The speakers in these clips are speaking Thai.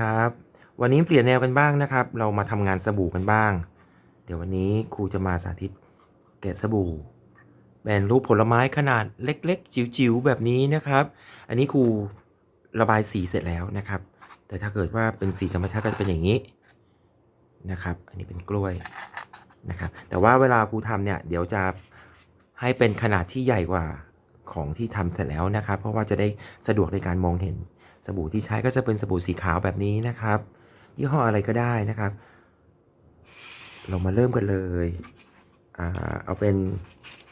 ครับ วันนี้เปลี่ยนแนวกันบ้างนะครับ เรามาทำงานสบู่กันบ้าง เดี๋ยววันนี้ครูจะมาสาธิตแกะสบู่เป็นรูปผลไม้ขนาดเล็กๆ จิ๋วๆ แบบนี้นะครับ อันนี้ครูระบายสีเสร็จแล้วนะครับ แต่ถ้าเกิดว่าเป็นสีธรรมชาติก็จะเป็นอย่างนี้นะครับ อันนี้เป็นกล้วยนะครับ แต่ว่าเวลาครูทำเนี่ยเดี๋ยวจะให้เป็นขนาดที่ใหญ่กว่าของที่ทำเสร็จแล้วนะครับ เพราะว่าจะได้สะดวกในการมองเห็น สบู่ที่ใช้ก็จะเป็นสบู่สีขาวแบบนี้นะครับ ยี่ห้ออะไรก็ได้นะครับ เรามาเริ่มกันเลยอเอาเป็น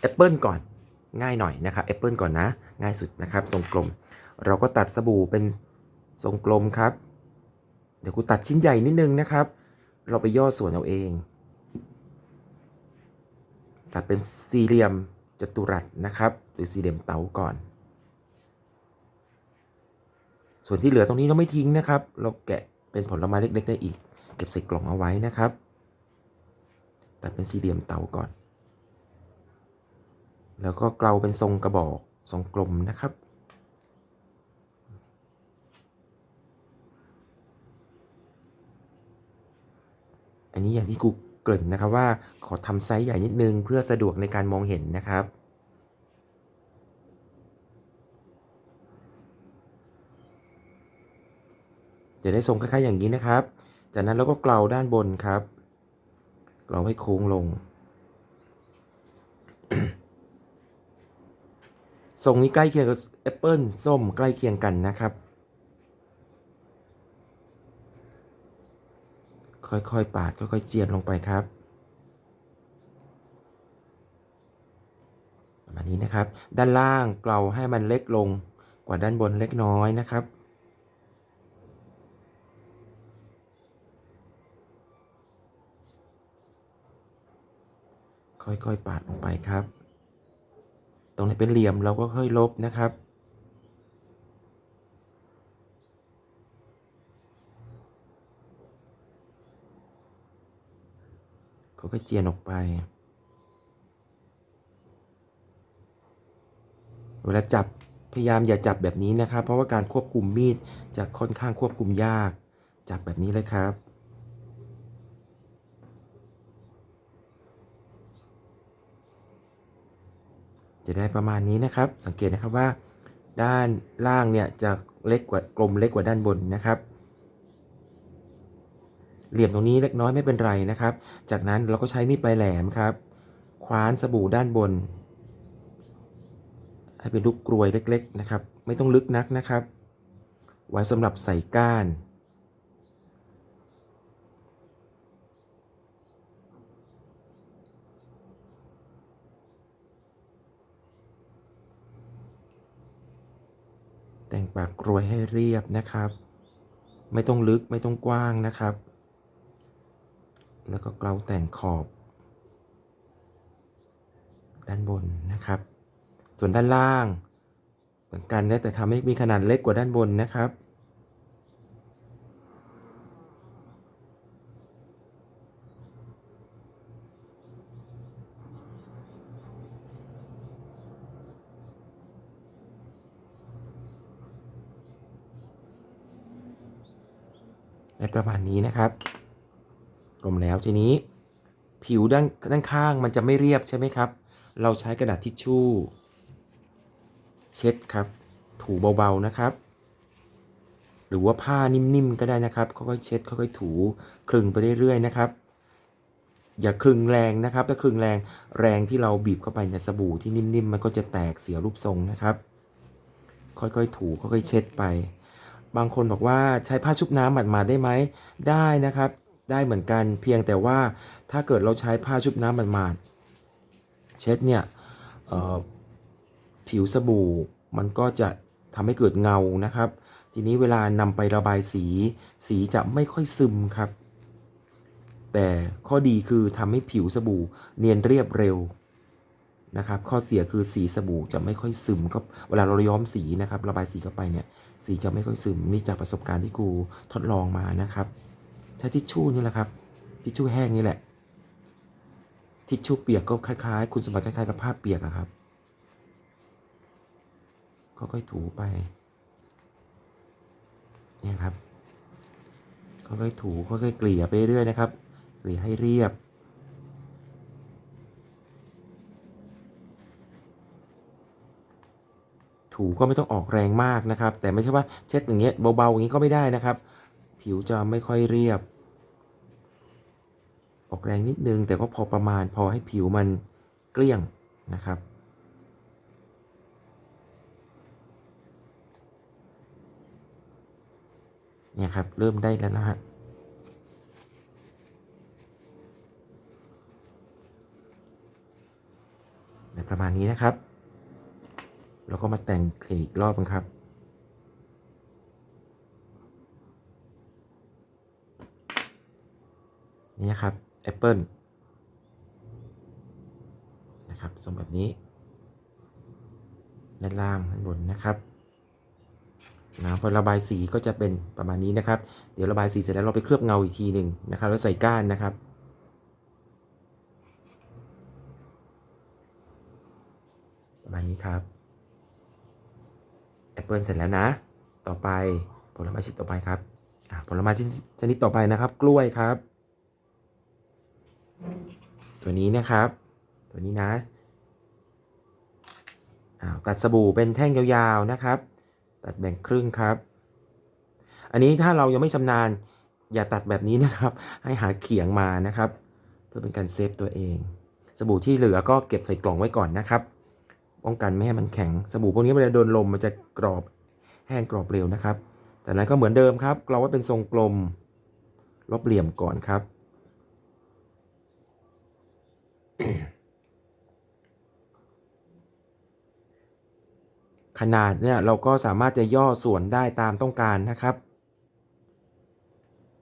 แอปเปิลก่อนง่ายหน่อยนะครับแอปเปิลก่อนนะ ง่ายสุดนะครับ ทรงกลม เราก็ตัดสบู่เป็นทรงกลมครับ เดี๋ยวกูตัดชิ้นใหญ่นิดนึงนะครับ เราไปย่อส่วนเอาเอง ตัดเป็นสี่เหลี่ยมจัตุรัสนะครับ หรือสี่เหลี่ยมเต๋าก่อน ส่วนที่เหลือตรงนี้เราไม่ทิ้งนะครับ เราแกะเป็นผลไม้เล็กๆได้อีก เก็บใส่กล่องเอาไว้นะครับตัดเป็นสี่เหลี่ยมเตาก่อน แล้วก็เกลาเป็นทรงกระบอกทรงกลมนะครับ อันนี้อย่างที่กูเกริ่นนะครับว่าขอทำไซส์ใหญ่นิดนึงเพื่อสะดวกในการมองเห็นนะครับ จะได้ทรงคล้ายๆอย่างนี้นะครับ จากนั้นเราก็เกลาด้านบนครับ เกลาให้โค้งลง ทรงนี้ใกล้เคียงกับแอปเปิลส้มใกล้เคียงกันนะครับ ค่อยๆปาดค่อยๆเจียนลงไปครับประมาณนี้นะครับ ด้านล่างเกลาให้มันเล็กลงกว่าด้านบนเล็กน้อยนะครับ ค่อยๆปาดลงไปครับ ตรงไหนเป็นเหลี่ยมเราก็ค่อยลบนะครับเขาก็เจียนออกไป เวลาจับพยายามอย่าจับแบบนี้นะครับ เพราะว่าการควบคุมมีดจะค่อนข้างควบคุมยาก จับแบบนี้เลยครับ จะได้ประมาณนี้นะครับ สังเกตนะครับว่า ด้านล่างเนี่ยจะเล็กกว่ากลมเล็กกว่าด้านบนนะครับ เหลี่ยมตรงนี้เล็กน้อยไม่เป็นไรนะครับ จากนั้นเราก็ใช้มีดปลายแหลมครับคว้านสบู่ด้านบน ให้เป็นลูกกรวยเล็ก ๆ นะครับ ไม่ต้องลึกนักนะครับ ไว้สำหรับใส่ก้าน ปากกรวยให้เรียบนะครับ ไม่ต้องลึกไม่ต้องกว้างนะครับ แล้วก็เกลาแต่งขอบ ด้านบนนะครับ ส่วนด้านล่าง เหมือนกันนะแต่ทำให้มีขนาดเล็กกว่าด้านบนนะครับ ได้ประมาณนี้นะครับกลมแล้วทีนี้ผิวด้านด้านข้างมันจะไม่เรียบใช่ไหมครับ เราใช้กระดาษทิชชู่ เช็ดครับ ถูเบาๆนะครับ หรือว่าผ้านิ่มๆก็ได้นะครับค่อยๆเช็ดค่อยๆถูคลึงไปเรื่อยๆนะครับ อย่าคลึงแรงนะครับ ถ้าคลึงแรงแรงที่เราบีบเข้าไปในสบู่ที่นิ่มๆมันก็จะแตกเสียรูปทรงนะครับ ค่อยๆถูค่อยๆเช็ดไป บางคนบอกว่าใช้ผ้าชุบน้ำหมาดๆได้ไหมได้นะครับ ได้เหมือนกันเพียงแต่ว่าถ้าเกิดเราใช้ผ้าชุบน้ำหมาดๆเช็ดเนี่ยผิวสบู่มันก็จะทำให้เกิดเงานะครับ ทีนี้เวลานำไประบายสี สีจะไม่ค่อยซึมครับ แต่ข้อดีคือทำให้ผิวสบู่เนียนเรียบเร็ว นะครับ ข้อเสียคือสีสบู่จะไม่ค่อยซึมก็เวลาเราย้อมสีนะครับ ระบายสีเข้าไปเนี่ย สีจะไม่ค่อยซึมนี่จากประสบการณ์ที่ครูทดลองมานะครับ ใช้ทิชชู่นี่แหละครับ ทิชชู่แห้งนี่แหละ ทิชชู่เปียกก็คล้ายๆ คุณสมบัติคล้ายๆกับผ้าเปียกอะครับค่อยๆถูไปเนี่ยครับค่อยๆถูค่อยๆเกลี่ยไปเรื่อยนะครับ เกลี่ยให้เรียบ ถูก็ไม่ต้องออกแรงมากนะครับ แต่ไม่ใช่ว่าเช็ดอย่างเงี้ยเบาๆอย่างนี้ก็ไม่ได้นะครับ ผิวจะไม่ค่อยเรียบ ออกแรงนิดนึงแต่ก็พอประมาณพอให้ผิวมันเกลี้ยงนะครับเนี่ยครับ เริ่มได้แล้วนะฮะประมาณนี้นะครับ แล้วก็มาแต่งเคลอีกรอบนึงครับ นี่ครับแอปเปิลนะครับทรงแบบนี้ด้านล่างด้านบนนะครับนะพอระบายสีก็จะเป็นประมาณนี้นะครับ เดี๋ยวระบายสีเสร็จแล้วเราไปเคลือบเงาอีกทีหนึ่งนะครับ แล้วใส่ก้านนะครับ ประมาณนี้ครับ ปเปิลเสร็จแล้วนะ ต่อไปผลไม้ชนิดต่อไปครับอะผลไม้ชนิดต่อไปนะครับ กล้วยครับ ตัวนี้นะครับ ตัวนี้นะตัดสบู่เป็นแท่งยาวๆนะครับ ตัดแบ่งครึ่งครับ อันนี้ถ้าเรายังไม่ชำนาญอย่าตัดแบบนี้นะครับ ให้หาเขียงมานะครับ เพื่อเป็นการเซฟตัวเอง สบู่ที่เหลือก็เก็บใส่กล่องไว้ก่อนนะครับ ป้องกันไม่ให้มันแข็งสบู่พวกนี้เวลาโดนลมมันจะกรอบแห้งกรอบเร็วนะครับจากนั้นก็เหมือนเดิมครับกรองไว้เป็นทรงกลมลบเหลี่ยมก่อนครับ ขนาดเนี่ยเราก็สามารถจะย่อส่วนได้ตามต้องการนะครับ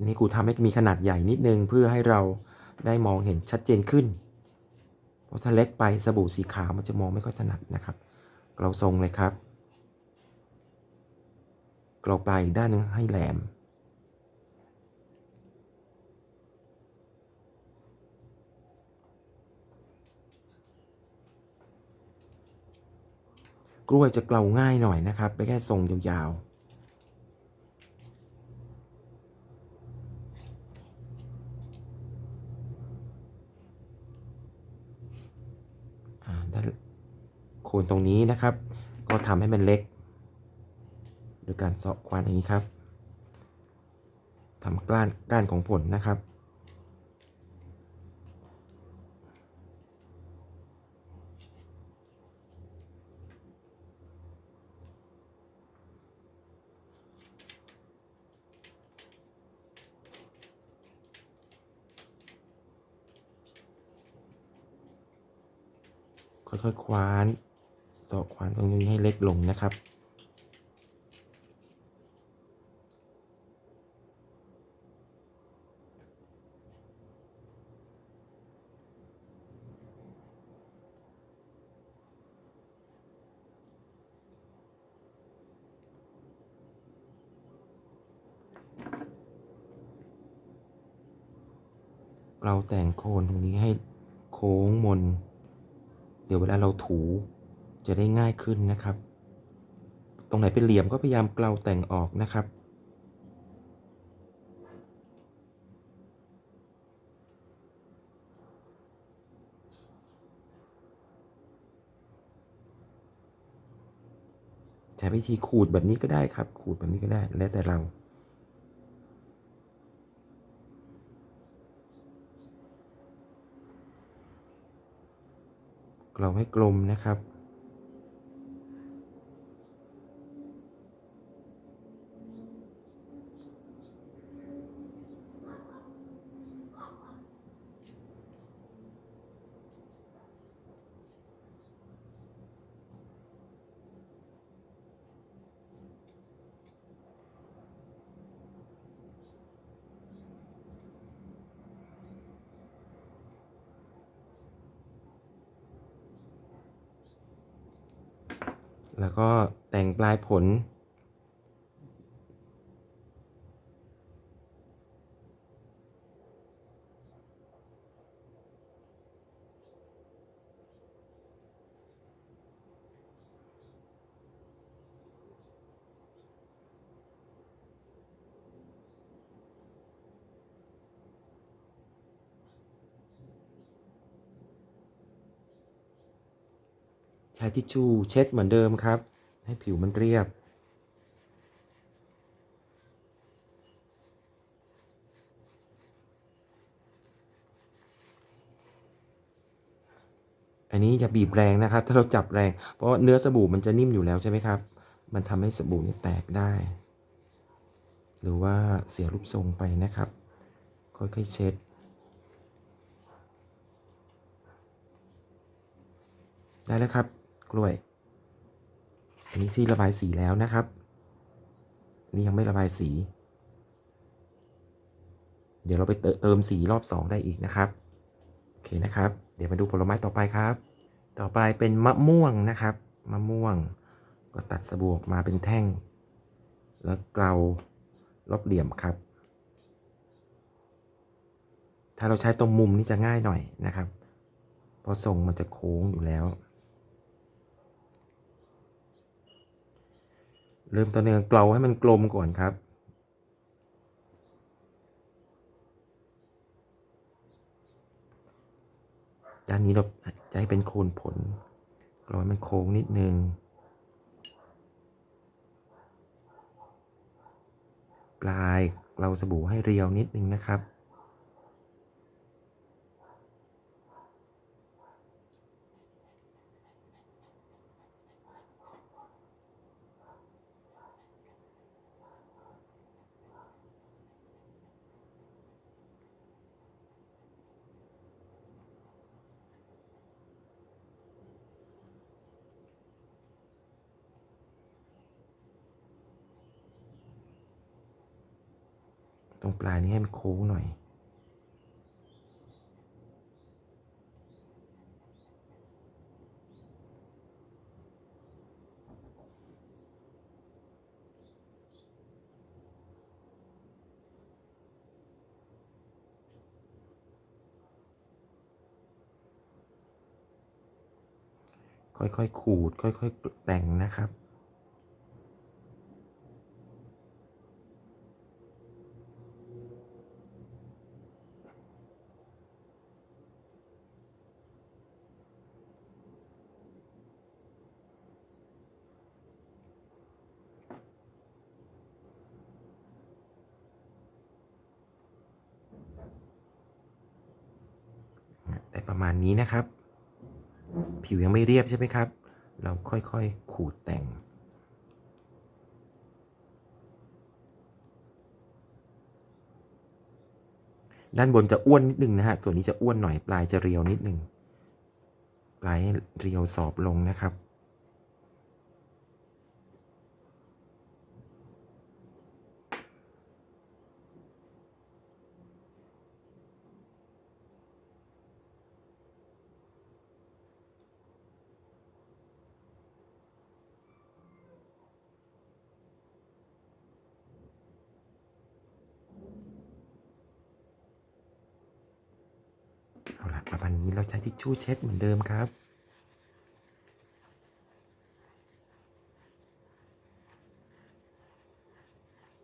นี่กูทำให้มีขนาดใหญ่นิดนึงเพื่อให้เราได้มองเห็นชัดเจนขึ้น เพราะถ้าเล็กไปสบู่สีขาวมันจะมองไม่ค่อยถนัดนะครับเราทรงเลยครับ เกลาปลายอีกด้านหนึงให้แหลม กล้วยจะเกลาง่ายหน่อยนะครับ ไปแค่ทรงยาวๆอ่าด้านโคูณตรงนี้นะครับ ก็ทำให้มันเล็กโดยการเซาะควานอย่างนี้ครับทำก้านก้านของผลนะครับ ค่อยๆคว้านสาะควานตรงนี้ให้เล็กลงนะครับ เราแต่งโคนตรงนี้ให้โค้งมน เดี๋ยวเวลาเราถูจะได้ง่ายขึ้นนะครับ ตรงไหนเป็นเหลี่ยมก็พยายามเกลาแต่งออกนะครับ ใช้วิธีขูดแบบนี้ก็ได้ครับ ขูดแบบนี้ก็ได้ แล้วแต่เรา เราให้กลมนะครับ แล้วก็แต่งปลายผล ใช้ทิชชู่เช็ดเหมือนเดิมครับ ให้ผิวมันเรียบ อันนี้อย่าบีบแรงนะครับ ถ้าเราจับแรง เพราะเนื้อสบู่มันจะนิ่มอยู่แล้วใช่ไหมครับ มันทำให้สบู่นี่แตกได้ หรือว่าเสียรูปทรงไปนะครับ ค่อยๆเช็ดได้แล้วครับ กล้วย อันนี้ที่ระบายสีแล้วนะครับนนี่ยังไม่ระบายสี เดี๋ยวเราไปเติเติมสีรอบ 2 ได้อีกนะครับ โอเคนะครับ เดี๋ยวมาดูผลไม้ต่อไปครับ ต่อไปเป็นมะม่วงนะครับ มะม่วง ก็ตัดสบู่ออกมาเป็นแท่ง แล้วเกลารอบเหลี่ยมครับ ถ้าเราใช้ตรงมุมนี่จะง่ายหน่อยนะครับ เพราะทรงมันจะโค้งอยู่แล้ว เริ่มต้นในการเกลาให้มันกลมก่อนครับ ด้านนี้เราจะให้เป็นโคนผลเกลาให้มันโค้งนิดนึงปลายเราสบู่ให้เรียวนิดนึงนะครับ ตรงปลายนี้ให้มันโค้งหน่อย ค่อยๆขูด ค่อยๆแต่งนะครับ ได้ประมาณ นี้นะครับ ผิวยังไม่เรียบใช่ไหมครับ เราค่อยๆขูดแต่ง ด้านบนจะอ้วนนิดนึงนะฮะ ส่วนนี้จะอ้วนหน่อยปลายจะเรียวนิดนึง ปลายเรียวสอบลงนะครับ ประมาณนี้เราใช้ทิชชู่เช็ดเหมือนเดิมครับ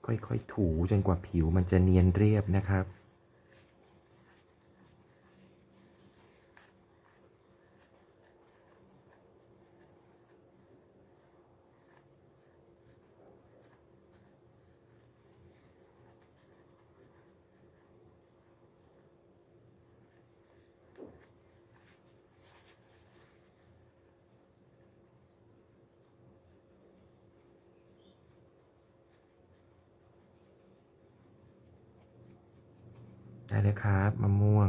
ค่อยๆถูจนกว่าผิวมันจะเนียนเรียบนะครับ ได้เลยครับมะม่วง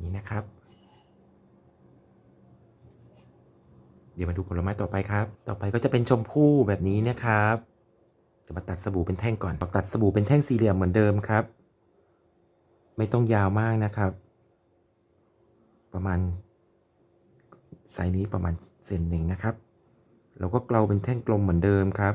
นี่นะครับ เดี๋ยวมาดูผลไม้ต่อไปครับ ต่อไปก็จะเป็นชมพู่แบบนี้นะครับจะมาตัดสบู่เป็นแท่งก่อนตัดสบู่เป็นแท่งสี่เหลี่ยมเหมือนเดิมครับ ไม่ต้องยาวมากนะครับ ประมาณไซส์นี้ประมาณเซนหนึ่งนะครับ เราก็เกลาเป็นแท่งกลมเหมือนเดิมครับ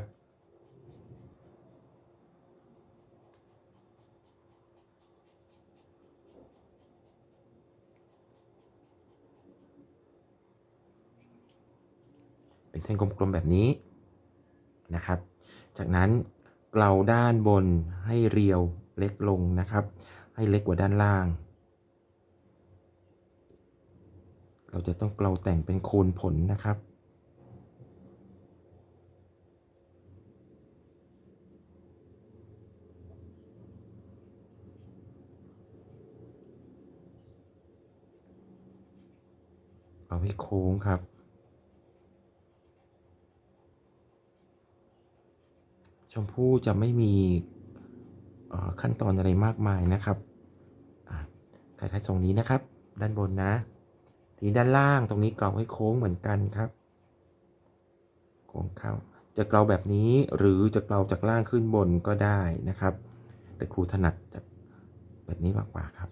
แท่งกลมๆแบบนี้นะครับ จากนั้นเกลาด้านบนให้เรียวเล็กลงนะครับ ให้เล็กกว่าด้านล่าง เราจะต้องเกลาแต่งเป็นโคนผลนะครับเอาให้โค้งครับ ชมพู่จะไม่มีขั้นตอนอะไรมากมายนะครับคล้ายๆทรงนี้นะครับ ด้านบนนะ ทีด้านล่างตรงนี้เกลาให้โค้งเหมือนกันครับ โค้งเข้า จะเกลาแบบนี้หรือจะเกลาจากล่างขึ้นบนก็ได้นะครับ แต่ครูถนัดแบบนี้มากกว่าครับ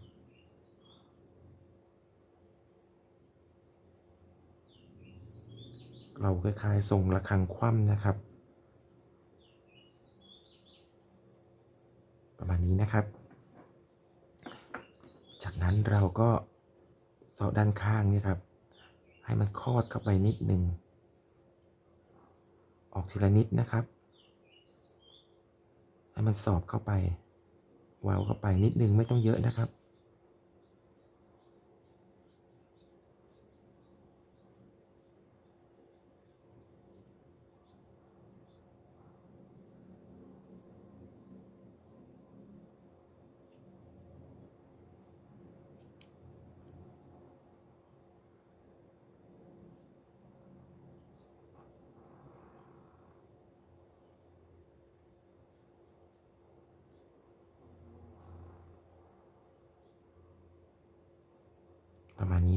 เราคล้ายๆทรงระฆังคว่ำนะครับ ประมาณ นี้นะครับ จากนั้นเราก็เสาะด้านข้างนี่ครับ ให้มันคลอดเข้าไปนิดหนึ่ง ออกทีละนิดนะครับ ให้มันสอบเข้าไปวาวเข้าไปนิดนึงไม่ต้องเยอะนะครับ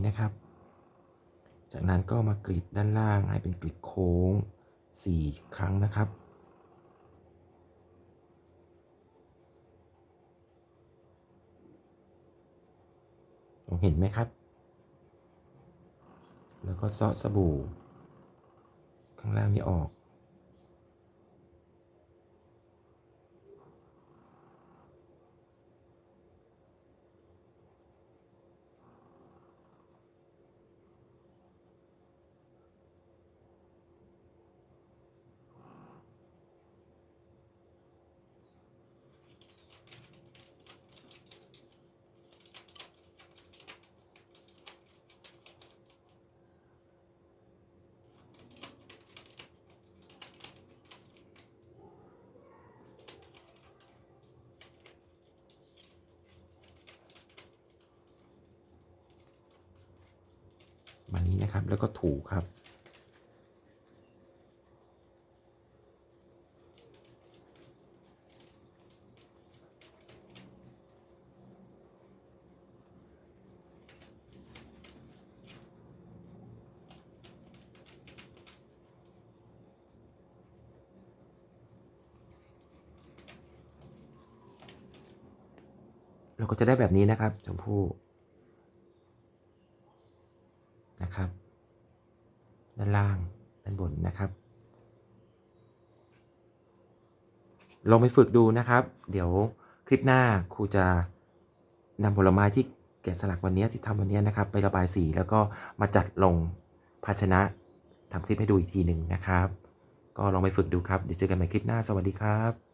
นะครับ จากนั้นก็มากรีดด้านล่างให้เป็นกรีดโค้ง 4 ครั้งนะครับมองเห็นไหมครับ แล้วก็ซาะสบู่ ข้างล่างนี้ออก มานี้ นะครับ แล้วก็ถูครับ เราก็จะได้แบบนี้นะครับชมพู่ นะครับ ด้านล่าง ด้านบนนะครับ ลองไปฝึกดูนะครับ เดี๋ยวคลิปหน้าครูจะนำผลไม้ที่แกะสลักวันนี้ที่ทำวันนี้นะครับ ไประบายสีแล้วก็มาจัดลงภาชนะทำคลิปให้ดูอีกทีหนึ่งนะครับ ก็ลองไปฝึกดูครับ เดี๋ยวเจอกันใหม่คลิปหน้า สวัสดีครับ